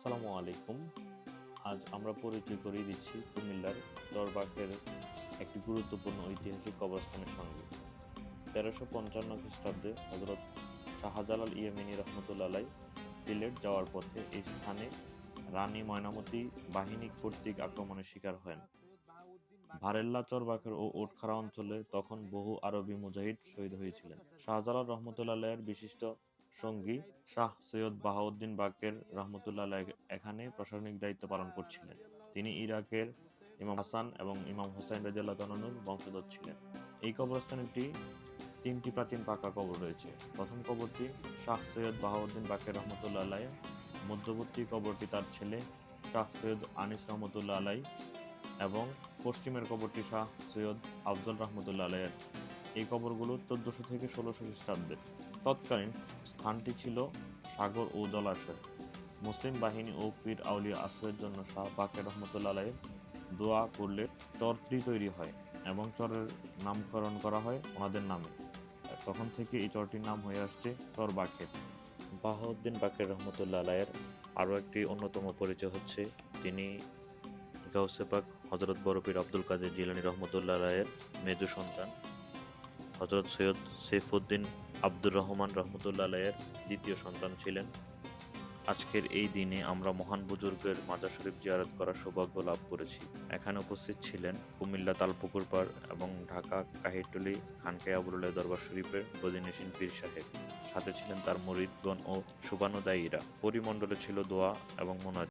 আসসালামু আলাইকুম। আজ আমরা পরিচয় করিয়ে দিচ্ছি কুমিল্লার দরবাকের একটি গুরুত্বপূর্ণ ঐতিহাসিক কবরস্থানের সঙ্গে। তেরোশো পঞ্চান্ন খ্রিস্টাব্দে হজরত শাহজালাল ইয়েমিনী রহমতুল্লাহ সিলেট যাওয়ার পথে এই স্থানে রানী ময়নামতি বাহিনী কর্তৃক আক্রমণের শিকার হন। ভারেল্লা চরবাকের ও ওটখারা অঞ্চলে তখন বহু আরবি মুজাহিদ শহীদ হয়েছিলেন। শাহজালাল রহমতুল্লাহ বিশিষ্ট সঙ্গী শাহ সৈয়দ বাহাউদ্দিন বাকের রহমতুল্লাহ এখানে প্রশাসনিক দায়িত্ব পালন করছিলেন। তিনি ইরাকের ইমাম হাসান এবং ইমাম হোসাইন রাজিয়াল্লাহ তানুর বংশধর ছিলেন। এই কবরস্থানটি তিনটি প্রাচীন পাকা কবর রয়েছে। প্রথম কবরটি শাহ সৈয়দ বাহাউদ্দিন বাকের রহমতুল্লাহ আলাই মধ্যবর্তী কবরটি তার ছেলে শাহ সৈয়দ আনিস রহমতুল্লাহ আলাই এবং পশ্চিমের কবরটি শাহ সৈয়দ আফজল রহমতুল্লাহ আলাইয়ের এই কবরগুলো চোদ্দশো থেকে ষোলোশো খ্রিস্টাব্দের। তৎকালীন স্থানটি ছিল সাগর ও জলাশয় মুসলিম বাহিনী ও পীর আউলিয়া আশ্রয়ের জন্য শাহ বাকের রহমতুল্লাহ দোয়া করলে চরটি তৈরি হয় এবং চরের নামকরণ করা হয় ওনাদের নামে। তখন থেকে এই চরটির নাম হয়ে আসছে চর বাকের। বাহাউদ্দিন বাকের রহমতুল্লাহ আলাইয়ের আরও একটি অন্যতম পরিচয় হচ্ছে। তিনি গাউসে পাক হজরত বরপীর আব্দুল কাদের জিলানি রহমতুল্লাহ রায়ের মেজু সন্তান। হজরত সৈয়দ সৈফুদ্দিন আব্দুর রহমান রহমতুল্লাহ আলাইয়ের দ্বিতীয় সন্তান ছিলেন। আজকের এই দিনে আমরা মহান বুজুর্গের মাজার শরীফ জিয়ারত করার সৌভাগ্য লাভ করেছি। এখানে উপস্থিত ছিলেন কুমিল্লা তালপুকুর পাড় এবং ঢাকা কাহিরটলি খানকাই আবুল্লাহ দরবার শরীফের বদিনেশিন পীর সাহেব। সাথে ছিলেন তার মরিদগণ ও শুভানুদায়ীরা পরিমণ্ডলে ছিল দোয়া এবং মোনাজ